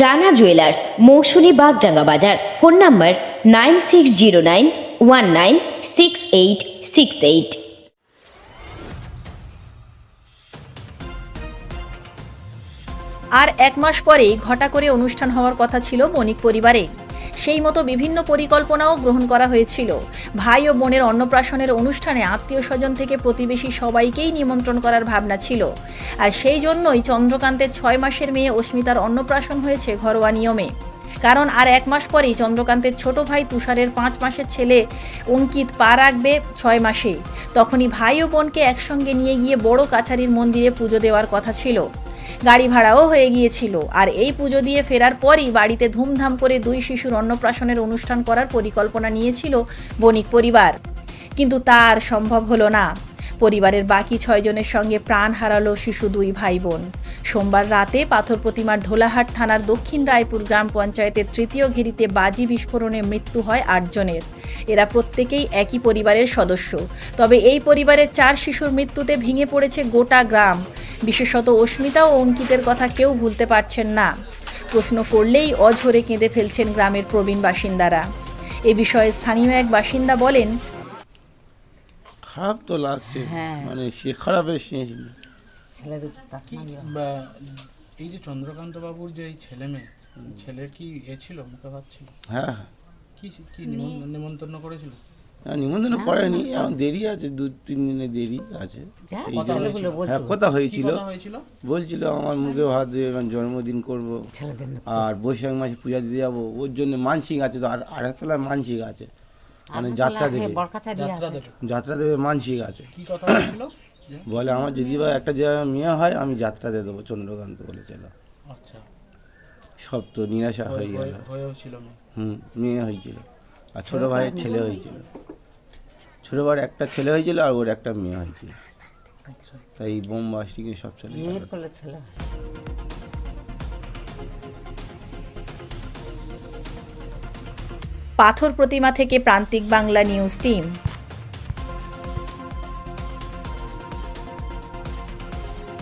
Rana jewellers Mousumi Bagdanga বাজার। Phone number nine six zero nine one nine six eight six eight. আর এক মাস পরেই ঘটা করে অনুষ্ঠান হওয়ার কথা ছিল বণিক পরিবারে। সেই মতো বিভিন্ন পরিকল্পনাও গ্রহণ করা হয়েছিল। ভাই ও বোনের অন্নপ্রাশনের অনুষ্ঠানে আত্মীয় স্বজন থেকে প্রতিবেশী সবাইকেই নিমন্ত্রণ করার ভাবনা ছিল। আর সেই জন্যই চন্দ্রকান্তের ছয় মাসের মেয়ে অস্মিতার অন্নপ্রাশন হয়েছে ঘরোয়া নিয়মে। কারণ আর এক মাস পরেই চন্দ্রকান্তের ছোট ভাই তুষারের পাঁচ মাসের ছেলে অঙ্কিত পা রাখবে ছয় মাসে। তখনই ভাই ও বোনকে একসঙ্গে নিয়ে গিয়ে বড় কাছারির মন্দিরে পুজো দেওয়ার কথা ছিল। গাড়ি ভাড়াও হয়ে গিয়েছিল। আর এই পুজো দিয়ে ফেরার পরই বাড়িতে ধুমধাম করে দুই শিশুর অন্নপ্রাশনের অনুষ্ঠান করার পরিকল্পনা নিয়েছিল বণিক পরিবার। কিন্তু তা আর সম্ভব হলো না। পরিবারের বাকি ছয়জনের সঙ্গে প্রাণ হারালো শিশু দুই ভাই বোন সোমবার রাতে পাথর প্রতিমার ঢোলাহাট থানার দক্ষিণ রায়পুর গ্রাম পঞ্চায়েতের তৃতীয় ঘেরিতে বাজি বিস্ফোরণে মৃত্যু হয় আটজনের এরা প্রত্যেকেই একই পরিবারের সদস্য। তবে এই পরিবারের চার শিশুর মৃত্যুতে ভেঙে পড়েছে গোটা গ্রাম। বিশেষত অস্মিতা ও অঙ্কিতের কথা কেউ ভুলতে পারছেন না। প্রশ্ন করলেই অঝরে কেঁদে ফেলছেন গ্রামের প্রবীণ বাসিন্দারা। এ বিষয়ে স্থানীয় এক বাসিন্দা বলেন খারাপ তো লাগছে। হ্যাঁ। মানে সে খারাপের শেষ এই যে চন্দ্রকান্ত বাবুর যে এই ছেলে মেয়ে ছেলের কি এ ছিল মুখে ভাত ছিল? হ্যাঁ কি কি নিমন্ত্রণ করেছিল? নিমন্ত্রণ করেনি। এখন দেরি আছে দু তিন দিনে দেরি আছে। সেই জন্য। হ্যাঁ কথা হয়েছিল। বলছিল আমার মুখে ভাত দিয়ে এবার জন্মদিন করব। আর বৈশাখ মাসে পূজা দিতে যাব। ওর জন্য মানসিক আছে তো আর আরেকতলায় মানসিক আছে। মানে যাত্রা দেবে। যাত্রা দেবে। মানসিক আছে। কি কথা হয়েছিল যে? বলে আমার যদি বা একটা জায়গায় মেয়ে হয় আমি যাত্রা দিয়ে দেবো। চন্দ্রকান্ত বলেছিল। আচ্ছা। সব তো নিরাশা হয়ে হয়ে- গেল। হয়ে- হুম মেয়ে হয়েছিল। আর ছোটো ভাইয়ের ছেলে হয়েছিল। ছোটো ভাইয়ের একটা ছেলে হয়েছিল আর ওর একটা মেয়ে হয়েছিল। তাই বোম বাস্টিকে সব ছেলে। পাথর প্রতিমা থেকে প্রান্তিক বাংলা নিউজ টিম।